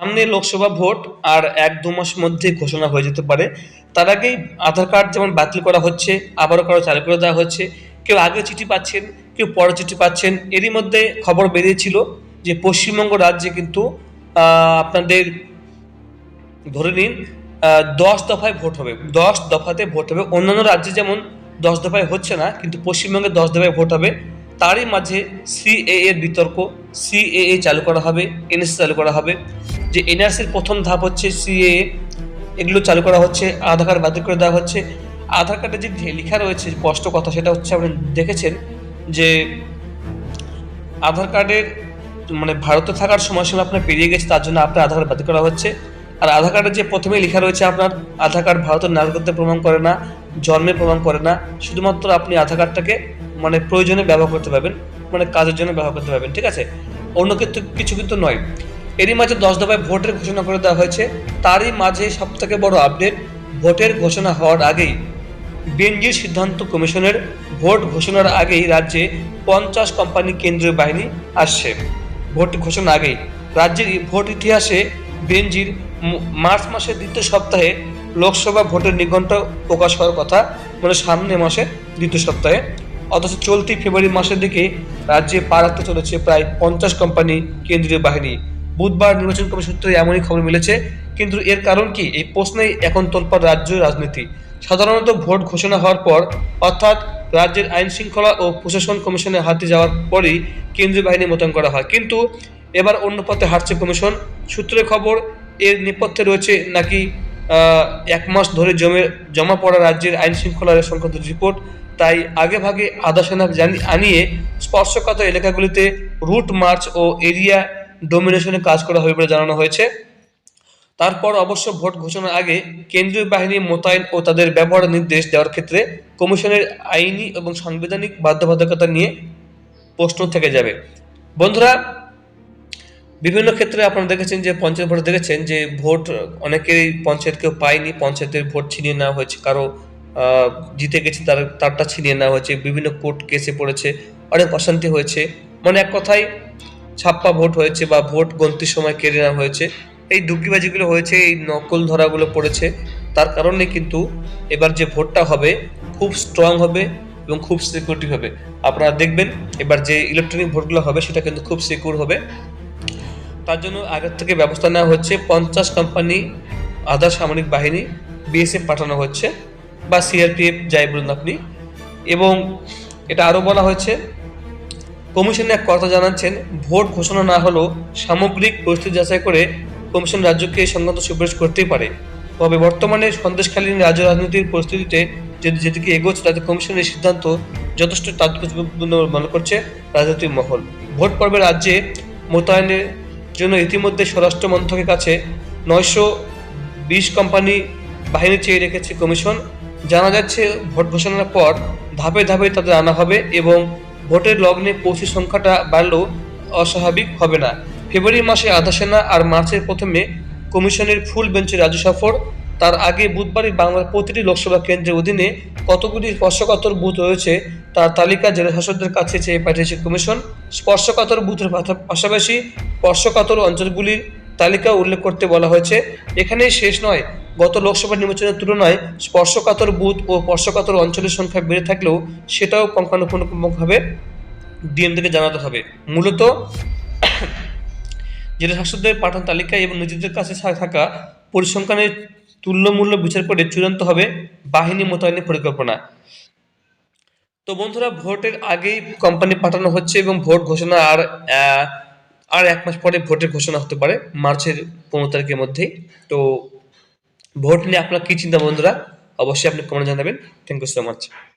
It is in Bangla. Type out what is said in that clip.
সামনে লোকসভা ভোট আর এক দু মাস মধ্যে ঘোষণা হয়ে যেতে পারে। তার আগেই আধার কার্ড যেমন বাতিল করা হচ্ছে, আবারও করা চালু করে দেওয়া হচ্ছে। কেউ আগে চিঠি পাচ্ছেন, কেউ পরে চিঠি পাচ্ছেন। এরই মধ্যে খবর বেরিয়েছিল যে পশ্চিমবঙ্গ রাজ্যে কিন্তু আপনাদের ধরে নিন দশ দফায় ভোট হবে। দশ দফাতে ভোট হবে। অন্যান্য রাজ্যে যেমন দশ দফায় হচ্ছে না, কিন্তু পশ্চিমবঙ্গে দশ দফায় ভোট হবে। তারই মাঝে সিএ এর বিতর্ক, সিএএ চালু করা হবে এনএসসি চালু করা হবে। যে এনআরসির প্রথম ধাপ হচ্ছে সিএএ এগুলো চালু করা হচ্ছে, আধার কার্ড বাতিল করে দেওয়া হচ্ছে। আধার কার্ডে যে লেখা রয়েছে স্পষ্ট কথা, সেটা হচ্ছে আপনি দেখেছেন যে আধার কার্ডের মানে ভারতে থাকার সময়সীমা আপনার পেরিয়ে গেছে, তার জন্য আপনার আধার কার্ড বাতিল করা হচ্ছে। আর আধার কার্ডে যে প্রথমেই লেখা রয়েছে আপনার, আধার কার্ড ভারতের নাগরিকত্ব প্রমাণ করে না, জন্মের প্রমাণ করে না, শুধুমাত্র আপনি আধার কার্ডটাকে মানে প্রয়োজনে ব্যবহার করতে পারবেন মানে কাজের জন্য ব্যবহার করতে পারবেন, ঠিক আছে? অন্য কিন্তু কিছু কিন্তু নয়। এরই মাঝে দশ দফায় ভোটের ঘোষণা করে দেওয়া হয়েছে। তারই মাঝে সব থেকে বড় আপডেট, ভোটের ঘোষণা হওয়ার আগেই। বেঞ্জির সিদ্ধান্ত কমিশনের ভোট ঘোষণার আগেই রাজ্যে পঞ্চাশ কোম্পানি কেন্দ্রীয় বাহিনী আসছে। ভোট ঘোষণা আগেই। রাজ্যের ভোট ইতিহাসে ম- মার্চ মাসের দ্বিতীয় সপ্তাহে লোকসভা ভোটের নিঘণ্ট প্রকাশ হওয়ার কথা মানে সামনে মাসে দ্বিতীয় সপ্তাহে। অথচ চলতি ফেব্রুয়ারি মাসের দিকে রাজ্যে পা রাখতে চলেছে প্রায় পঞ্চাশ কোম্পানি কেন্দ্রীয় বাহিনী। বুধবার নির্বাচন কমিশন সূত্রে এমনই খবর মিলেছে। কিন্তু এর কারণ কি? এই প্রশ্নেই এখন তোলপাড় রাজ্য রাজনীতি। সাধারণত ভোট ঘোষণা হওয়ার পর, অর্থাৎ রাজ্যের আইন শৃঙ্খলা ও প্রশাসন কমিশনের হাতে যাওয়ার পরই কেন্দ্রীয় বাহিনী মোতায়েন করা হয়। কিন্তু এবার অন্য পথে হাঁটছে কমিশন। সূত্রে খবর, এর নেপথ্যে রয়েছে নাকি এক মাস ধরে জমে, জমা পড়া রাজ্যের আইন শৃঙ্খলার সংক্রান্ত রিপোর্ট। তাই আগে ভাগে আধা সেনা আনিয়ে স্পর্শকাতর এলাকাগুলিতে রুট মার্চ ও এরিয়া ডোমিনেশনে কাজ করা হবে বলে জানানো হয়েছে। তারপর অবশ্য ভোট ঘোষণার আগে কেন্দ্রীয় বাহিনী মোতায়েন ও তাদের ব্যবহারের নির্দেশ দেওয়ার ক্ষেত্রে কমিশনের আইনি এবং সাংবিধানিক বাধ্যবাধকতা নিয়ে প্রশ্ন থেকে যাবে। বন্ধুরা, বিভিন্ন ক্ষেত্রে আপনারা দেখেছেন যে পঞ্চায়েত ভোটে দেখেছেন যে ভোট অনেকেই পঞ্চায়েত কেউ পায়নি, পঞ্চায়েতের ভোট ছিনিয়ে নেওয়া হয়েছে, কারও জিতে গেছে তার, তারটা ছিনিয়ে নেওয়া হয়েছে, বিভিন্ন কোর্ট কেসে পড়েছে, অনেক অশান্তি হয়েছে। মানে এক কথায় ছাপ্পা ভোট হয়েছে বা ভোট গন্তির সময় কেড়ে নেওয়া হয়েছে। এই ডুকিবাজিগুলো হয়েছে, এই নকল ধরাগুলো পড়েছে। তার কারণে কিন্তু এবার যে ভোটটা হবে, খুব স্ট্রং হবে এবং খুব সিকিউরিটি হবে। আপনারা দেখবেন এবার যে ইলেকট্রনিক ভোটগুলো হবে, সেটা কিন্তু খুব সিকিউর হবে। তার জন্য আগের থেকে ব্যবস্থা নেওয়া হচ্ছে। পঞ্চাশ কোম্পানি আধা সামরিক বাহিনী বিএসএফ পাঠানো হচ্ছে বা সিআরপিএফ যাই বলুন আপনি। এবং এটা আরও বলা হয়েছে কমিশন এক কথা জানাচ্ছেন, ভোট ঘোষণা না হলেও সামগ্রিক পরিস্থিতি যাচাই করে কমিশন রাজ্যকে এই সংক্রান্ত সুপারিশ করতেই পারে। তবে বর্তমানে সন্দেশকালীন রাজ্য রাজনীতির পরিস্থিতিতে যদি যেদিকে এগোচ্ছে, তাতে কমিশনের সিদ্ধান্ত যথেষ্ট তাৎপর্যপূর্ণ মনে করছে রাজনৈতিক মহল। ভোট পর্বে রাজ্যে মোতায়েনের জন্য ইতিমধ্যে স্বরাষ্ট্র মন্ত্রকের কাছে নয়শো বিশ কোম্পানি বাহিনী চেয়ে রেখেছে কমিশন। জানা যাচ্ছে, ভোট ঘোষণার পর ধাপে ধাপে তাদের আনা হবে এবং ভোটের লগ্নে পৌঁছে সংখ্যাটা বাড়লেও অস্বাভাবিক হবে না। ফেব্রুয়ারি মাসে আধা সেনা আর মার্চের প্রথমে কমিশনের ফুল বেঞ্চে রাজ্য সফর। তার আগে বুধবারই বাংলার প্রতিটি লোকসভা কেন্দ্রের অধীনে কতগুলি স্পর্শকাতর বুথ রয়েছে, তার তালিকা জেলা শাসকদের কাছে চেয়ে পাঠিয়েছে কমিশন। স্পর্শকাতর বুথের পাশাপাশি স্পর্শকাতর অঞ্চলগুলির তালিকা উল্লেখ করতে বলা হয়েছে। এখানেই শেষ নয় গত লোকসভা নির্বাচনের তুলনায় স্পর্শকাতর বুথ ও স্পর্শকাতর অঞ্চলের সংখ্যা বেড়ে থাকলেও সেটাও পুঙ্খানুপুঙ্খভাবে ডিএমদেরকে জানাতে হবে। মূলত জেলা শাসকদের পাঠান তালিকা এবং নিজেদের কাছে থাকা পরিসংখ্যানের তুল্যমূল্য বিচার করে চূড়ান্ত হবে বাহিনী মোতায়েনের পরিকল্পনা। তো বন্ধুরা, ভোটের আগেই কোম্পানি পাঠানো হচ্ছে এবং ভোট ঘোষণা আর আর এক মাস পরে ভোটের ঘোষণা হতে পারে, মার্চের পনেরো তারিখের মধ্যেই। তো ভোট নিয়ে আপনার কি চিন্তা বন্ধুরা? অবশ্যই আপনি কমেন্ট জানাবেন। Thank you so much